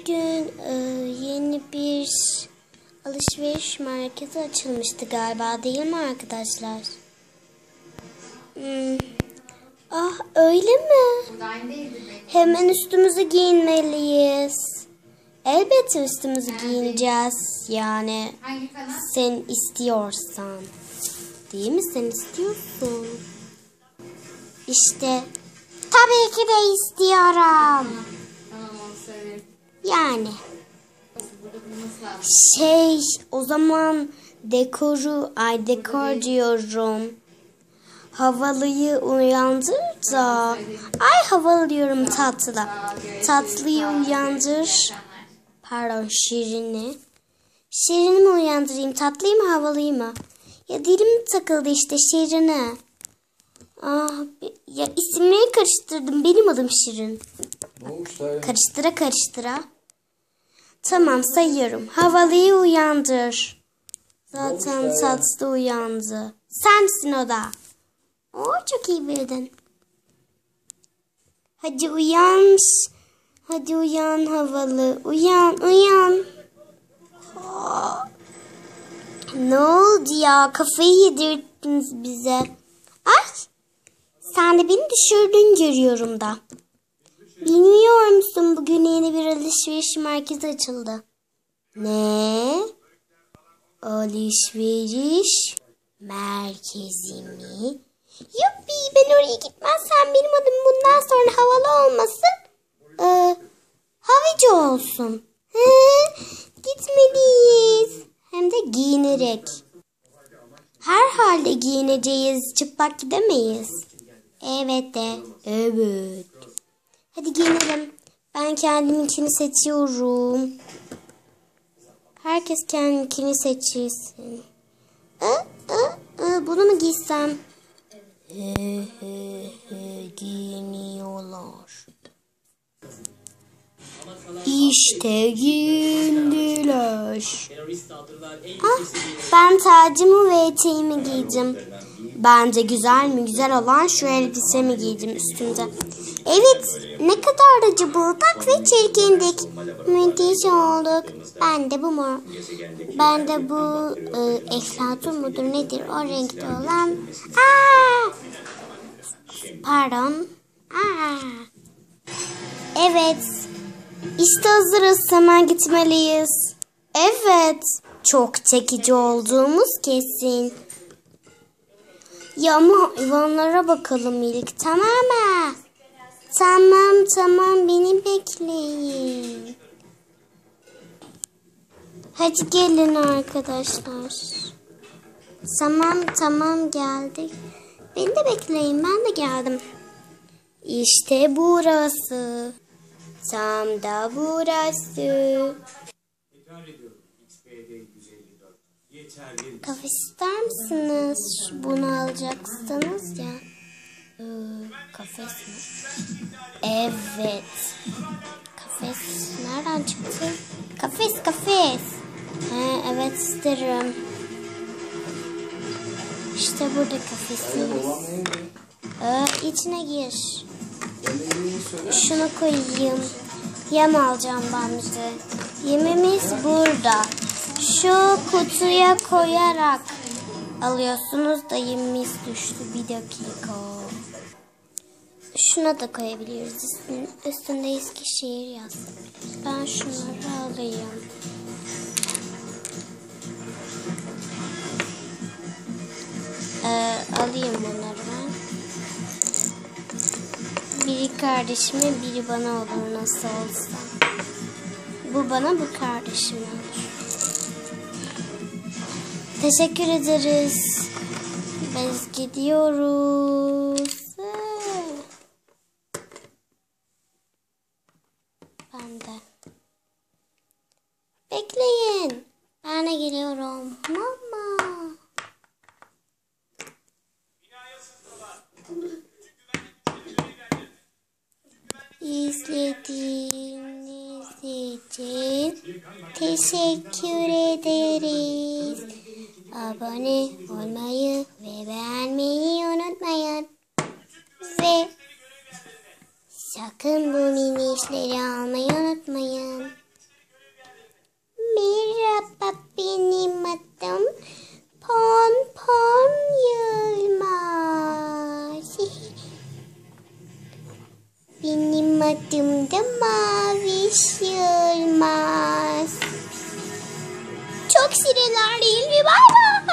bugün e, yeni bir alışveriş merkezi açılmıştı galiba değil mi arkadaşlar? Hmm. Ah öyle mi? Hemen üstümüzü giyinmeliyiz. Elbette üstümüzü giyineceğiz. Yani sen istiyorsan. Değil mi? Sen istiyorsun. İşte tabii ki de istiyorum. Yani şey o zaman dekoru ay dekor diyorum. Havalıyı uyandır da. Ay havalı diyorum tatlı. Tatlıyı uyandır. Pardon şirini. Şirini mi uyandırayım tatlıyı mı havalıyı mı? Ya dilim takıldı işte şirini. Ah, ya isimleri karıştırdım. Benim adım Şirin. Ne olmuş? Karıştıra karıştıra. Tamam sayıyorum. Havalıyı uyandır. Zaten tatlı uyandı. Sensin o da. Oo çok iyi bildin. Hadi uyan. Hadi uyan havalı. Uyan uyan. Aa, Ne oldu ya? Kafayı yedirdiniz bize. Ay. Sen de beni düşürdün görüyorum da. Bilmiyor musun bugün yeni bir alışveriş merkezi açıldı. Ne? Alışveriş merkezi mi? Yuppi ben oraya gitmezsem benim adım bundan sonra havalı olmasın. Ee, havici olsun. He, gitmeliyiz. Hem de giyinerek. Her halde giyineceğiz. Çıplak gidemeyiz. Evet de. Evet. Giyinelim. Ben kendiminkini seçiyorum. Herkes kendiminkini seçilsin. I, ı, ı, bunu mu giysem? He he he giyiniyorlar. İşte giyindiler. Ah, ben tacımı ve eteğimi giydim. Bence güzel mi? Güzel olan şu elbisemi giydim üstümde. Evet, ne kadar acı bulduk ve çirkindik. Müthiş olduk. Ben de bu mu? Ben de bu e, eflatun mudur nedir o renkte olan? Aa! Pardon. Aa! Evet. İşte hazırız. Hemen gitmeliyiz. Evet. Çok çekici olduğumuz kesin. Ya ama hayvanlara bakalım ilk. Tamam mı? Tamam tamam beni bekleyin. Hadi gelin arkadaşlar. Tamam tamam geldik. Beni de bekleyin ben de geldim. İşte burası. Tam da burası. Kafe ister misiniz? Bunu alacaksınız ya. Kafes mi? Evet. Kafes nereden çıktı? Kafes kafes. He, evet isterim. İşte burada kafesimiz. Ee, içine gir. Şunu koyayım. Yem alacağım ben bize. Yemimiz burada. Şu kutuya koyarak alıyorsunuz da yemimiz düştü. Bir dakika. Şuna da koyabiliriz. Üstün- Üstünde Eskişehir yazsın. Ben şunları alayım. Ee, alayım bunları ben. Biri kardeşime, biri bana olur nasıl olsa. Bu bana, bu kardeşime olur. Teşekkür ederiz. Biz gidiyoruz. Ben de. Bekleyin. Ben de geliyorum. Mama. İzlediğiniz için teşekkür ederiz. Abone olmayı ve beğenmeyi unutmayın. Ve sakın bu mini işleri almayı unutmayın. Benim adım da Maviş Yılmaz. Çok şirinler değil mi? Bay.